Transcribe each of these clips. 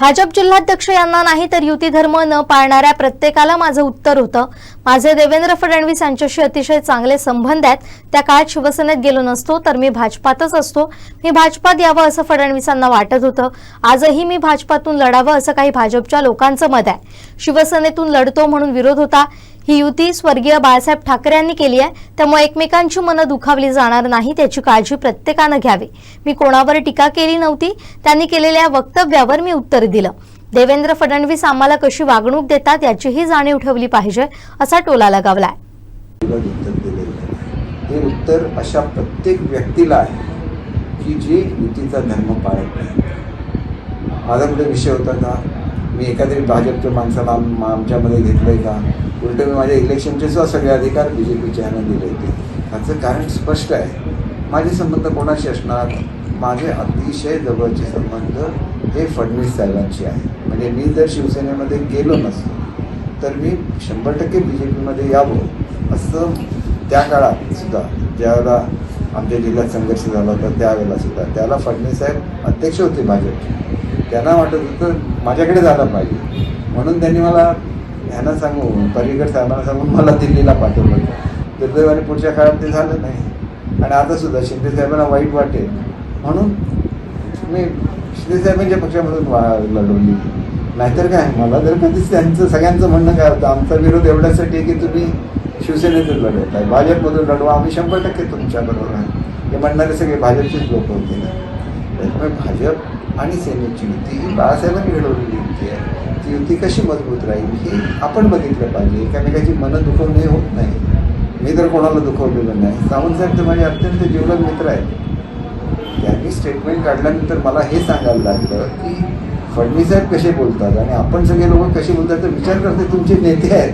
भाजप जिल्हाध्यक्ष यांना नाही तर युती धर्म न पाळणाऱ्या प्रत्येकाला माझं उत्तर होतं. माझे देवेंद्र फडणवीस यांच्याशी अतिशय चांगले संबंध आहेत. त्या काळात शिवसेनेत गेलो नसतो तर मी भाजपातच असतो. मी भाजपात यावं असं फडणवीसांना वाटत होतं. आजही मी भाजपातून लढावं असं काही भाजपच्या लोकांचं मत आहे. शिवसेनेतून लढतो म्हणून विरोध होता. ही युती स्वर्गीय बाळासाहेब ठाकरे यांनी केली आहे. त्यामुळे एकमेकांची मनं दुखावली जाणार नाही त्याची काळजी प्रत्येकानं घ्यावी. मी कोणावर टीका केली नव्हती त्यांनी केलेल्या वक्तव्यावर मी उत्तर दिलं. देवेंद्र फडणवीस आम्हाला कशी वागणूक देतात याचीही जाणीव ठेवली पाहिजे असा टोला लगावलाय हे उत्तर अशा प्रत्येक व्यक्तीला आहे की जे युतीचा धर्म पाळत नाही. माझा कुठे विषय होता का? मी एखाद्या भाजपच्या माणसाला आमच्यामध्ये घेतलं आहे का? उलट मी माझ्या इलेक्शनचे सुद्धा सगळे अधिकार बी जे पीच्या ह्यानं दिले होते. त्याचं कारण स्पष्ट आहे. माझे संबंध कोणाशी असणार? माझे अतिशय जवळचे संबंध हे फडणवीस साहेबांशी आहे. म्हणजे मी जर शिवसेनेमध्ये गेलो नसतो तर मी शंभर टक्के बी जे पीमध्ये यावं असं त्या काळात सुद्धा ज्यावेळेला आमच्या जिल्ह्यात संघर्ष झाला होता त्यावेळेला सुद्धा. त्याला फडणवीस साहेब अध्यक्ष होते भाजपचे. त्यांना वाटत होतं माझ्याकडे झालं पाहिजे. म्हणून त्यांनी मला ह्यांना सांगून पर्रिकर साहेबांना सांगून मला दिल्लीला पाठवलं होतं. दुर्दैवाने पुढच्या काळात ते झालं नाही. आणि आता सुद्धा शिंदे साहेबांना वाईट वाटेल. म्हणून मी शिंदे साहेबांच्या पक्षामधून वा लढवली. नाहीतर काय मला जर कधीच त्यांचं सगळ्यांचं म्हणणं काय होतं आमचा विरोध एवढ्यासाठी आहे की तुम्ही शिवसेनेतून लढवत आहे भाजपमधून लढवा आम्ही शंभर टक्के तुमच्याबरोबर आहे. हे म्हणणारे सगळे भाजपचेच लोक होते त्यामुळे भाजप आणि सेनेची युती ही बाळासाहेबांनी घडवलेली युती आहे. ती युती कशी मजबूत राहील हे आपण बघितलं पाहिजे. एकामेकाची मनं दुखवणे होत नाही. मी तर कोणाला दुखवलेलं नाही. सावंतसाहेब तर माझे अत्यंत जीवलग मित्र आहेत. त्यांनी स्टेटमेंट काढल्यानंतर मला हे सांगायला लागलं की फडणवीसाहेब कसे बोलतात आणि आपण सगळे लोक कसे बोलतात तर विचार करते तुमचे नेते आहेत.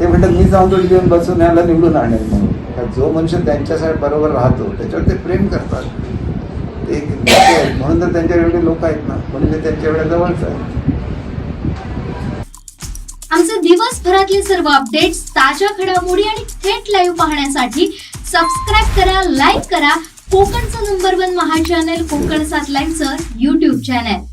ते म्हणतात मी जाऊन तो घेऊन बसून याला निवडून आणेल म्हणून. तर जो मनुष्य त्यांच्यासाठी बरोबर राहतो त्याच्यावर ते प्रेम करतात. एक नेते आहेत. म्हणून तर त्यांच्या एवढे लोक आहेत ना. म्हणून ते त्यांच्या एवढ्या जवळच आहे आमचे दिवसभरातले सर्व अपडेट्स ताज्या घडामोडी आणि थेट लाईव्ह पाहण्यासाठी सबस्क्राईब करा लाईक करा. कोकणचं नंबर वन महा चॅनल कोकण सात लाईव्हचं युट्यूब चॅनल